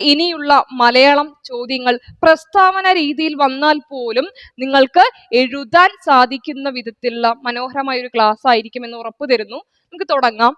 ഇനിയുള്ള മലയാളം ചോദ്യങ്ങൾ പ്രസ്താവന രീതിയിൽ വന്നാൽ പോലും നിങ്ങൾക്ക് എഴുതാൻ സാധിക്കുന്ന വിധത്തിലുള്ള മനോഹരമായ ഒരു ക്ലാസ് ആയിരിക്കും എന്ന് ഉറപ്പു തരുന്നു നമുക്ക് തുടങ്ങാം.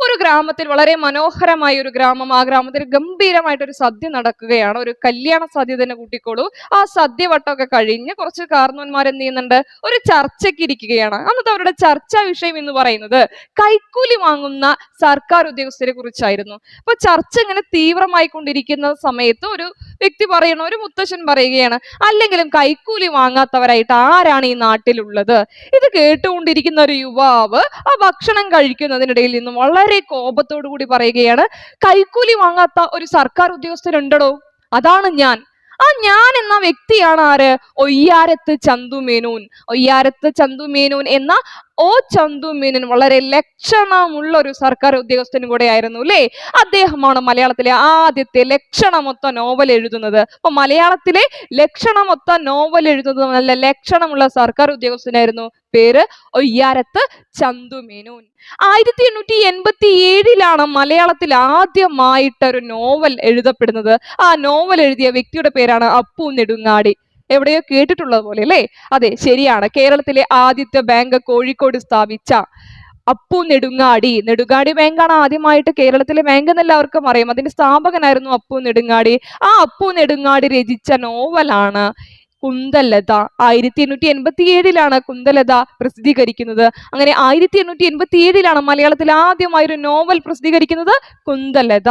ഒരു ഗ്രാമത്തിൽ വളരെ മനോഹരമായ ഒരു ഗ്രാമം. ആ ഗ്രാമത്തിൽ ഗംഭീരമായിട്ട് ഒരു സദ്യ നടക്കുകയാണ്. ഒരു കല്യാണ സദ്യ തന്നെ കൂട്ടിക്കോളൂ. ആ സദ്യ വട്ടമൊക്കെ കഴിഞ്ഞ് കുറച്ച് കാർന്നവന്മാർ എന്ത് ചെയ്യുന്നുണ്ട്? ഒരു ചർച്ചയ്ക്ക് ഇരിക്കുകയാണ്. അന്നത്തെ അവരുടെ ചർച്ചാ വിഷയം എന്ന് പറയുന്നത് കൈക്കൂലി വാങ്ങുന്ന സർക്കാർ ഉദ്യോഗസ്ഥരെ കുറിച്ചായിരുന്നു. അപ്പൊ ചർച്ച ഇങ്ങനെ തീവ്രമായി കൊണ്ടിരിക്കുന്ന സമയത്ത് ഒരു വ്യക്തി പറയണ ഒരു മുത്തശ്ശൻ പറയുകയാണ് അല്ലെങ്കിലും കൈക്കൂലി വാങ്ങാത്തവരായിട്ട് ആരാണ് ഈ നാട്ടിലുള്ളത്? ഇത് കേട്ടുകൊണ്ടിരിക്കുന്ന ഒരു യുവാവ് ആ ഭക്ഷണം കഴിക്കുന്നതിനിടയിൽ നിന്ന് വളരെ കോപത്തോടു കൂടി പറയുകയാണ് കൈക്കൂലി വാങ്ങാത്ത ഒരു സർക്കാർ ഉദ്യോഗസ്ഥരുണ്ടോ അതാണ് ഞാൻ. ആ ഞാൻ എന്ന വ്യക്തിയാണ് ആര്? ഒയ്യാരത്ത് ചന്തു മേനോൻ ഒയ്യാരത്ത് ചന്തു മേനോൻ എന്ന ഓ ചന്തു മേനൻ വളരെ ലക്ഷണമുള്ള ഒരു സർക്കാർ ഉദ്യോഗസ്ഥനും കൂടെ ആയിരുന്നു അല്ലേ അദ്ദേഹമാണ് മലയാളത്തിലെ ആദ്യത്തെ ലക്ഷണമൊത്ത നോവൽ എഴുതുന്നത്. അപ്പൊ മലയാളത്തിലെ ലക്ഷണമൊത്ത നോവൽ എഴുതുന്നത് നല്ല ലക്ഷണമുള്ള സർക്കാർ ഉദ്യോഗസ്ഥനായിരുന്നു. പേര് ഒയ്യാരത്ത് ചന്തു മേനോൻ. ആയിരത്തി എണ്ണൂറ്റി എൺപത്തി ഏഴിലാണ് മലയാളത്തിൽ ആദ്യമായിട്ട് ഒരു നോവൽ എഴുതപ്പെടുന്നത്. ആ നോവൽ എഴുതിയ വ്യക്തിയുടെ പേരാണ് അപ്പു നെടുങ്ങാടി. എവിടെയോ കേട്ടിട്ടുള്ളത് പോലെ അല്ലേ? അതെ ശരിയാണ്. കേരളത്തിലെ ആദ്യത്തെ ബാങ്ക് കോഴിക്കോട് സ്ഥാപിച്ച അപ്പു നെടുങ്ങാടി. നെടുങ്ങാടി ബാങ്കാണ് ആദ്യമായിട്ട് കേരളത്തിലെ ബാങ്ക് എന്ന് എല്ലാവർക്കും അറിയാം. അതിന്റെ സ്ഥാപകനായിരുന്നു അപ്പു നെടുങ്ങാടി. ആ അപ്പു നെടുങ്ങാടി രചിച്ച നോവലാണ് കുന്തലത. ആയിരത്തി എണ്ണൂറ്റി എൺപത്തി ഏഴിലാണ് കുന്തലത പ്രസിദ്ധീകരിക്കുന്നത്. അങ്ങനെ ആയിരത്തി എണ്ണൂറ്റി എൺപത്തി ഏഴിലാണ് മലയാളത്തിൽ ആദ്യമായി ഒരു നോവൽ പ്രസിദ്ധീകരിക്കുന്നത് കുന്തലത.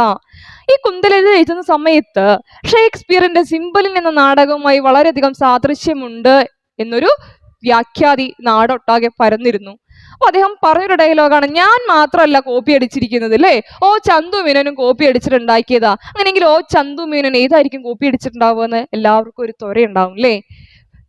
ഈ കുന്തലത എഴുതുന്ന സമയത്ത് ഷേക്സ്പിയറിന്റെ സിംബലിൻ എന്ന നാടകവുമായി വളരെയധികം സാദൃശ്യമുണ്ട് എന്നൊരു വ്യാഖ്യാതി നാടൊട്ടാകെ പരന്നിരുന്നു. അപ്പൊ അദ്ദേഹം പറഞ്ഞൊരു ഡയലോഗാണ് ഞാൻ മാത്രമല്ല കോപ്പി അടിച്ചിരിക്കുന്നത് അല്ലേ ഓ ചന്തു മീനനും കോപ്പി അടിച്ചിട്ടുണ്ടാക്കിയതാ. അങ്ങനെയെങ്കിൽ ഓ ചന്തു മീനൻ ഏതായിരിക്കും കോപ്പി അടിച്ചിട്ടുണ്ടാവുമെന്ന് എല്ലാവർക്കും ഒരു ത്വരയുണ്ടാവും അല്ലേ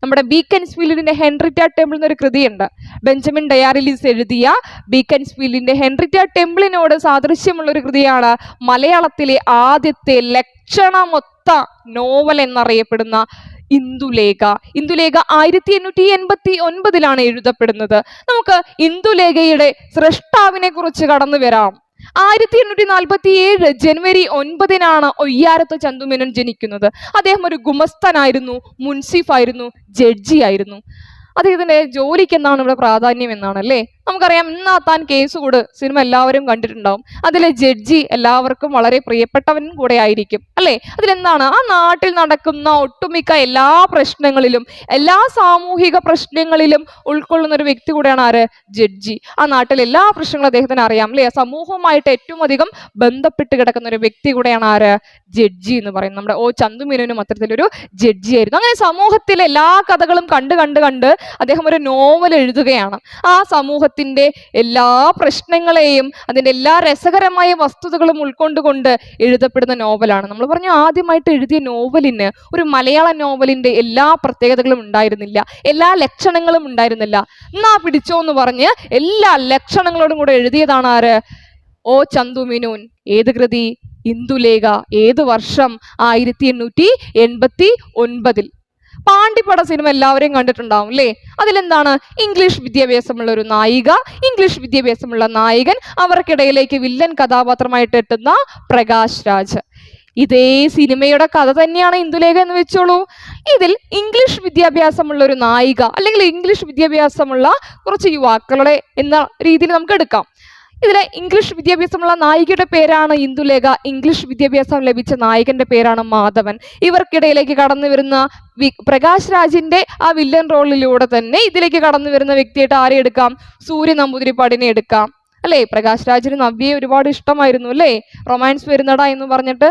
നമ്മുടെ ബീക്കൻസ്ഫീൽഡിന്റെ ഹെൻറിറ്റ ടെമ്പിൾ എന്നൊരു കൃതിയുണ്ട്. ബെഞ്ചമിൻ ഡയാറിലിസ് എഴുതിയ ബീക്കൻസ്ഫീൽഡിന്റെ ഹെൻറിറ്റ ടെമ്പിളിനോട് സാദൃശ്യമുള്ള ഒരു കൃതിയാണ് മലയാളത്തിലെ ആദ്യത്തെ ലക്ഷണമൊത്ത നോവൽ എന്നറിയപ്പെടുന്ന ഇന്ദുലേഖ. ഇന്ദുലേഖ ആയിരത്തി എണ്ണൂറ്റി എൺപത്തി ഒൻപതിലാണ് എഴുതപ്പെടുന്നത്. നമുക്ക് ഇന്ദുലേഖയുടെ സൃഷ്ടാവിനെ കുറിച്ച് കടന്നു വരാം. ആയിരത്തി എണ്ണൂറ്റി നാൽപ്പത്തി ഏഴ് ജനുവരി ഒൻപതിനാണ് ഒയ്യാരത്ത് ചന്തുമേനോൻ ജനിക്കുന്നത്. അദ്ദേഹം ഒരു ഗുമസ്തനായിരുന്നു മുൻസിഫ് ആയിരുന്നു ജഡ്ജി ആയിരുന്നു അദ്ദേഹത്തിന്റെ ജോലിക്ക് എന്താണ് ഇവിടെ പ്രാധാന്യം എന്നാണ് അല്ലേ? നമുക്കറിയാം ഇന്നാ താൻ കേസ് കൂട് സിനിമ എല്ലാവരും കണ്ടിട്ടുണ്ടാവും. അതിലെ ജഡ്ജി എല്ലാവർക്കും വളരെ പ്രിയപ്പെട്ടവനും കൂടെ ആയിരിക്കും അല്ലെ? അതിലെന്താണ്? ആ നാട്ടിൽ നടക്കുന്ന ഒട്ടുമിക്ക എല്ലാ പ്രശ്നങ്ങളിലും എല്ലാ സാമൂഹിക പ്രശ്നങ്ങളിലും ഉൾക്കൊള്ളുന്ന ഒരു വ്യക്തി കൂടെയാണ് ആര്? ജഡ്ജി ആ നാട്ടിലെ എല്ലാ പ്രശ്നങ്ങളും അദ്ദേഹത്തിന് അറിയാം അല്ലെ? സമൂഹവുമായിട്ട് ഏറ്റവും അധികം ബന്ധപ്പെട്ട് കിടക്കുന്ന ഒരു വ്യക്തി കൂടെയാണ് ആര്? ജഡ്ജി എന്ന് പറയുന്നത്. നമ്മുടെ ഓ ചന്തുമേനോനും അത്തരത്തിലൊരു ജഡ്ജി ആയിരുന്നു. അങ്ങനെ സമൂഹത്തിലെ എല്ലാ കഥകളും കണ്ട് കണ്ട് കണ്ട് അദ്ദേഹം ഒരു നോവൽ എഴുതുകയാണ്. ആ സമൂഹത്തിന്റെ എല്ലാ പ്രശ്നങ്ങളെയും അതിന്റെ എല്ലാ രസകരമായ വസ്തുതകളും ഉൾക്കൊണ്ടുകൊണ്ട് എഴുതപ്പെടുന്ന നോവലാണ്. നമ്മൾ പറഞ്ഞു ആദ്യമായിട്ട് എഴുതിയ നോവലിന് ഒരു മലയാള നോവലിന്റെ എല്ലാ പ്രത്യേകതകളും ഉണ്ടായിരുന്നില്ല. എല്ലാ ലക്ഷണങ്ങളും ഉണ്ടായിരുന്നില്ല. എന്നാ പിടിച്ചോ എന്ന് പറഞ്ഞ് എല്ലാ ലക്ഷണങ്ങളോടും കൂടെ എഴുതിയതാണ് ആര്? ഓ ചന്തു മിനൂൻ. ഏത് കൃതി? ഇന്ദുലേഖ. ഏത് വർഷം? ആയിരത്തി എണ്ണൂറ്റി എൺപത്തി ഒൻപതിൽ. പാണ്ടിപ്പട സിനിമ എല്ലാവരെയും കണ്ടിട്ടുണ്ടാവും അല്ലേ അതിലെന്താണ്? ഇംഗ്ലീഷ് വിദ്യാഭ്യാസമുള്ള ഒരു നായിക ഇംഗ്ലീഷ് വിദ്യാഭ്യാസമുള്ള നായകൻ അവർക്കിടയിലേക്ക് വില്ലൻ കഥാപാത്രമായിട്ട് എത്തുന്ന പ്രകാശ് രാജ്. ഇതേ സിനിമയുടെ കഥ തന്നെയാണ് ഇന്ദുലേഖ എന്ന് വെച്ചോളൂ. ഇതിൽ ഇംഗ്ലീഷ് വിദ്യാഭ്യാസമുള്ള ഒരു നായിക അല്ലെങ്കിൽ ഇംഗ്ലീഷ് വിദ്യാഭ്യാസമുള്ള കുറച്ച് യുവാക്കളുടെ എന്ന രീതിയിൽ നമുക്ക് എടുക്കാം. ഇതിലെ ഇംഗ്ലീഷ് വിദ്യാഭ്യാസമുള്ള നായികയുടെ പേരാണ് ഇന്ദുലേഖ. ഇംഗ്ലീഷ് വിദ്യാഭ്യാസം ലഭിച്ച നായകന്റെ പേരാണ് മാധവൻ. ഇവർക്കിടയിലേക്ക് കടന്നു വരുന്ന പ്രകാശ് രാജിന്റെ ആ വില്ലൻ റോളിലൂടെ തന്നെ ഇതിലേക്ക് കടന്നു വരുന്ന വ്യക്തിയായിട്ട് ആരെ എടുക്കാം? സൂര്യ നമ്പൂതിരിപ്പാടിനെ എടുക്കാം. അല്ലേ? പ്രകാശ് രാജിന് നവ്യയെ ഒരുപാട് ഇഷ്ടമായിരുന്നു അല്ലേ? റൊമാൻസ് വരുന്നടാ എന്ന് പറഞ്ഞിട്ട്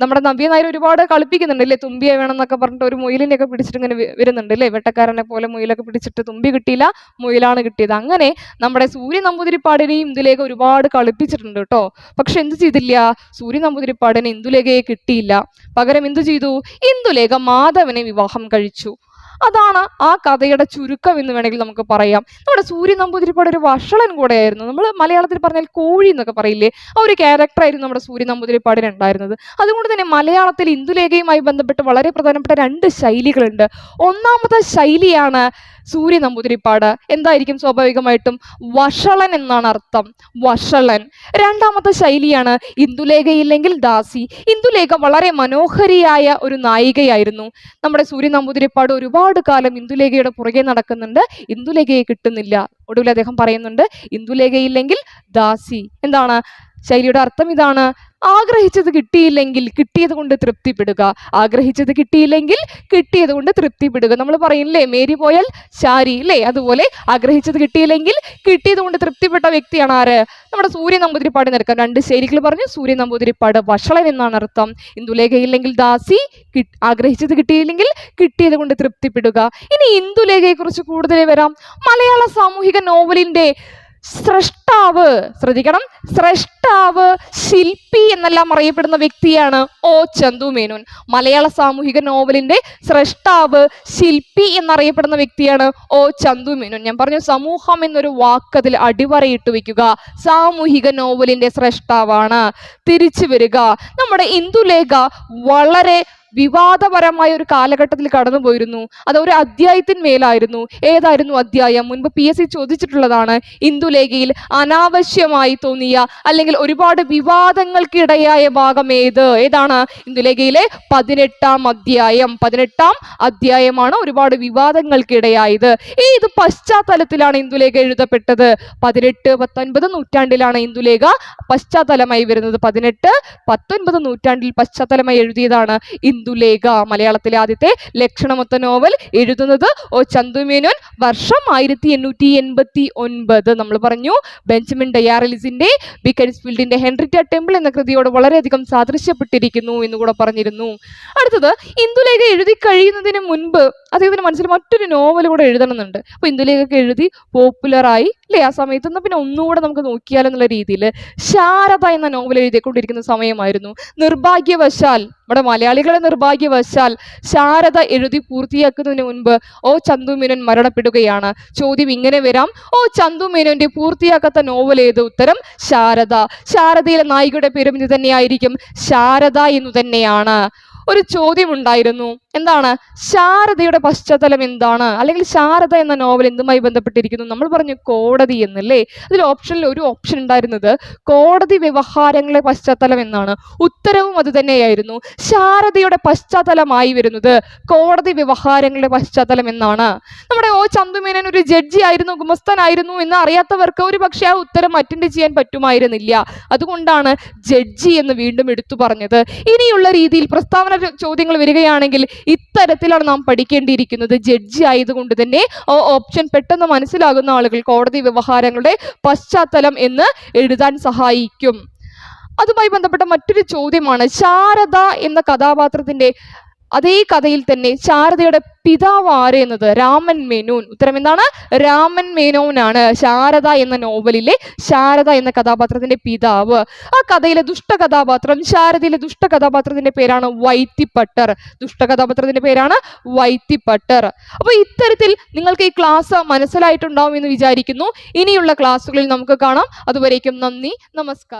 നമ്മുടെ നവ്യ നായർ ഒരുപാട് കളിപ്പിക്കുന്നുണ്ട് അല്ലേ? തുമ്പിയെ വേണം എന്നൊക്കെ പറഞ്ഞിട്ട് ഒരു മുയിലിനെയൊക്കെ പിടിച്ചിട്ട് ഇങ്ങനെ വരുന്നുണ്ട് അല്ലേ? വെട്ടക്കാരനെ പോലെ മുയിലൊക്കെ പിടിച്ചിട്ട് തുമ്പി കിട്ടിയില്ല മുയിലാണ് കിട്ടിയത്. അങ്ങനെ നമ്മുടെ സൂര്യ നമ്പൂതിരിപ്പാടിനെയും ഇന്ദുലേഖ ഒരുപാട് കളിപ്പിച്ചിട്ടുണ്ട് കേട്ടോ. പക്ഷെ എന്ത് ചെയ്തില്ല? സൂര്യ നമ്പൂതിരിപ്പാടിനെ ഇന്ദുലേഖയെ കിട്ടിയില്ല. പകരം എന്തു ചെയ്തു? ഇന്ദുലേഖ മാധവനെ വിവാഹം കഴിച്ചു. അതാണ് ആ കഥയുടെ ചുരുക്കം എന്ന് വേണമെങ്കിൽ നമുക്ക് പറയാം. നമ്മുടെ സൂര്യൻ നമ്പൂതിരിപ്പാട് ഒരു വഷളൻ കൂടെയായിരുന്നു. നമ്മൾ മലയാളത്തിൽ പറഞ്ഞാൽ കോഴി എന്നൊക്കെ പറയില്ലേ? ആ ഒരു ക്യാരക്ടർ ആയിരുന്നു നമ്മുടെ സൂര്യൻ നമ്പൂതിരിപ്പാടിന് ഉണ്ടായിരുന്നത്. അതുകൊണ്ട് തന്നെ മലയാളത്തിൽ ഇന്ദുലേഖയുമായി ബന്ധപ്പെട്ട് വളരെ പ്രധാനപ്പെട്ട രണ്ട് ശൈലികളുണ്ട്. ഒന്നാമത്തെ ശൈലിയാണ് സൂര്യ നമ്പൂതിരിപ്പാട് എന്തായിരിക്കും സ്വാഭാവികമായിട്ടും? വഷളൻ എന്നാണ് അർത്ഥം. വഷളൻ. രണ്ടാമത്തെ ശൈലിയാണ് ഇന്ദുലേഖയില്ലെങ്കിൽ ദാസി. ഇന്ദുലേഖ വളരെ മനോഹരിയായ ഒരു നായികയായിരുന്നു. നമ്മുടെ സൂര്യ നമ്പൂതിരിപ്പാട് ഒരുപാട് കാലം ഇന്ദുലേഖയുടെ പുറകെ നടക്കുന്നുണ്ട്. ഇന്ദുലേഖയെ കിട്ടുന്നില്ല. ഒടുവിൽ അദ്ദേഹം പറയുന്നുണ്ട് ഇന്ദുലേഖയില്ലെങ്കിൽ ദാസി. എന്താണ്? ശൈലിയുടെ അർത്ഥം ഇതാണ്. ആഗ്രഹിച്ചത് കിട്ടിയില്ലെങ്കിൽ കിട്ടിയത് കൊണ്ട് തൃപ്തിപ്പെടുക. ആഗ്രഹിച്ചത് കിട്ടിയില്ലെങ്കിൽ കിട്ടിയത് കൊണ്ട് തൃപ്തിപ്പെടുക. നമ്മൾ പറയില്ലേ മേരി പോയാൽ ശാരി അല്ലേ അതുപോലെ ആഗ്രഹിച്ചത് കിട്ടിയില്ലെങ്കിൽ കിട്ടിയത് കൊണ്ട് തൃപ്തിപ്പെട്ട വ്യക്തിയാണ് ആര്? നമ്മുടെ സൂര്യ നമ്പൂതിരിപ്പാട് നിരക്കാം രണ്ട് ശൈലികൾ പറഞ്ഞു. സൂര്യ നമ്പൂതിരിപ്പാട് വഷളൻ എന്നാണ് അർത്ഥം. ഇന്ദുലേഖയില്ലെങ്കിൽ ദാസി ആഗ്രഹിച്ചത് കിട്ടിയില്ലെങ്കിൽ കിട്ടിയത് കൊണ്ട് തൃപ്തിപ്പെടുക. ഇനി ഇന്ദുലേഖയെക്കുറിച്ച് കൂടുതൽ വരാം. മലയാള സാമൂഹിക നോവലിന്റെ സ്രഷ്ടാവ്. ശ്രദ്ധിക്കണം. സ്രഷ്ടാവ് ശില്പി എന്നെല്ലാം അറിയപ്പെടുന്ന വ്യക്തിയാണ് ഓ ചന്തു മേനോൻ മലയാള സാമൂഹിക നോവലിന്റെ സ്രഷ്ടാവ് ശില്പി എന്നറിയപ്പെടുന്ന വ്യക്തിയാണ് ഓ ചന്തു മേനോൻ ഞാൻ പറഞ്ഞു സമൂഹം എന്നൊരു വാക്കതിൽ അടിവരയിട്ട് വെക്കുക സാമൂഹിക നോവലിന്റെ സ്രഷ്ടാവാണ്. തിരിച്ചു വരിക. നമ്മുടെ ഇന്ദുലേഖ വളരെ വിവാദപരമായ ഒരു കാലഘട്ടത്തിൽ കടന്നു പോയിരുന്നു അത് ഒരു അധ്യായത്തിന്മേലായിരുന്നു. ഏതായിരുന്നു അധ്യായം? മുൻപ് പി എസ് സി ചോദിച്ചിട്ടുള്ളതാണ് ഇന്ദുലേഖയിൽ അനാവശ്യമായി തോന്നിയ അല്ലെങ്കിൽ ഒരുപാട് വിവാദങ്ങൾക്കിടയായ ഭാഗം ഏത്? ഏതാണ്? ഇന്ദുലേഖയിലെ പതിനെട്ടാം അധ്യായം. പതിനെട്ടാം അധ്യായമാണ് ഒരുപാട് വിവാദങ്ങൾക്കിടയായത്. ഏത് പശ്ചാത്തലത്തിലാണ് ഇന്ദുലേഖ എഴുതപ്പെട്ടത്. പതിനെട്ട് പത്തൊൻപത് നൂറ്റാണ്ടിലാണ് ഇന്ദുലേഖ പശ്ചാത്തലമായി വരുന്നത്. പതിനെട്ട് പത്തൊൻപത് നൂറ്റാണ്ടിൽ പശ്ചാത്തലമായി എഴുതിയതാണ് ഇന്ദുലേഖ മലയാളത്തിലെ ആദ്യത്തെ ലക്ഷണമൊത്ത നോവൽ എഴുതുന്നത് ഓ ചന്തുമേനോൻ വർഷം ആയിരത്തി എണ്ണൂറ്റി എൺപത്തി ഒൻപത് നമ്മൾ പറഞ്ഞു ബെഞ്ചമിൻ ഡയാറലിസിന്റെ ബിക്കൻസ്ഫീൽഡിന്റെ ഹെൻറിറ്റ ടെമ്പിൾ എന്ന കൃതിയോട് വളരെയധികം സാദൃശ്യപ്പെട്ടിരിക്കുന്നു എന്ന് കൂടെ പറഞ്ഞിരുന്നു. അടുത്തത് ഇന്ദുലേഖ എഴുതി കഴിയുന്നതിന് മുൻപ് അദ്ദേഹത്തിന് മനസ്സിൽ മറ്റൊരു നോവൽ കൂടെ എഴുതണമെന്നുണ്ട്. അപ്പോൾ ഇന്ദുലേഖയൊക്കെ എഴുതി പോപ്പുലറായി അല്ലേ? ആ സമയത്ത് പിന്നെ ഒന്നുകൂടെ നമുക്ക് നോക്കിയാലെന്നുള്ള രീതിയിൽ ശാരദ എന്ന നോവൽ എഴുതിക്കൊണ്ടിരിക്കുന്ന സമയമായിരുന്നു. നിർഭാഗ്യവശാൽ നമ്മുടെ മലയാളികളെ നിർഭാഗ്യവശാൽ ശാരദ എഴുതി പൂർത്തിയാക്കുന്നതിന് മുൻപ് ഓ ചന്തുമേനോൻ മരണപ്പെടുകയാണ്. ചോദ്യം ഇങ്ങനെ വരാം. ഓ ചന്തു മേനോന്റെ പൂർത്തിയാക്കാത്ത നോവൽ ഏത് ഉത്തരം? ശാരദ. ശാരദയിലെ നായികയുടെ പേരും ഇത് തന്നെയായിരിക്കും ശാരദ എന്നു തന്നെയാണ്. ഒരു ചോദ്യം ഉണ്ടായിരുന്നു. എന്താണ്? ശാരദയുടെ പശ്ചാത്തലം എന്താണ്? അല്ലെങ്കിൽ ശാരദ എന്ന നോവൽ എന്തുമായി ബന്ധപ്പെട്ടിരിക്കുന്നു? നമ്മൾ പറഞ്ഞു കോടതി എന്നല്ലേ? അതിൽ ഓപ്ഷനിൽ ഒരു ഓപ്ഷൻ ഉണ്ടായിരുന്നത് കോടതി വ്യവഹാരങ്ങളെ പശ്ചാത്തലം എന്നാണ്. ഉത്തരവും അത് തന്നെയായിരുന്നു. ശാരദയുടെ പശ്ചാത്തലമായി വരുന്നത് കോടതി വ്യവഹാരങ്ങളുടെ പശ്ചാത്തലം എന്നാണ്. നമ്മുടെ ഓ ചന്തുമേനൻ ഒരു ജഡ്ജി ആയിരുന്നു ഗുമസ്തനായിരുന്നു എന്ന് അറിയാത്തവർക്ക് ഒരു പക്ഷേ ആ ഉത്തരം അറ്റൻഡ് ചെയ്യാൻ പറ്റുമായിരുന്നില്ല. അതുകൊണ്ടാണ് ജഡ്ജി എന്ന് വീണ്ടും എടുത്തു പറഞ്ഞത്. ഇനിയുള്ള രീതിയിൽ പ്രസ്താവന ചോദ്യങ്ങൾ വരികയാണെങ്കിൽ ഇത്തരത്തിലാണ് നാം പഠിക്കേണ്ടിയിരിക്കുന്നത്. ജഡ്ജി ആയതുകൊണ്ട് തന്നെ ഓ ഓപ്ഷൻ പെട്ടെന്ന് മനസ്സിലാകുന്ന ആളുകൾ കോടതി വ്യവഹാരങ്ങളുടെ പശ്ചാത്തലം എന്ന് എഴുതാൻ സഹായിക്കും. അതുമായി ബന്ധപ്പെട്ട മറ്റൊരു ചോദ്യമാണ് ശാരദ എന്ന കഥാപാത്രത്തിന്റെ അതേ കഥയിൽ തന്നെ ശാരദയുടെ പിതാവ് ആര് എന്നത്? രാമൻ മേനോൻ. ഉത്തരം എന്താണ്? രാമൻ മേനോനാണ് ശാരദ എന്ന നോവലിലെ ശാരദ എന്ന കഥാപാത്രത്തിന്റെ പിതാവ്. ആ കഥയിലെ ദുഷ്ട കഥാപാത്രം ശാരദയിലെ ദുഷ്ട കഥാപാത്രത്തിന്റെ പേരാണ് വൈത്തിപ്പട്ടർ. ദുഷ്ട കഥാപാത്രത്തിന്റെ പേരാണ് വൈത്തിപ്പട്ടർ. അപ്പൊ ഇത്തരത്തിൽ നിങ്ങൾക്ക് ഈ ക്ലാസ് മനസ്സിലായിട്ടുണ്ടാവും എന്ന് വിചാരിക്കുന്നു. ഇനിയുള്ള ക്ലാസ്സുകളിൽ നമുക്ക് കാണാം. അതുവരേക്കും നന്ദി. നമസ്കാരം.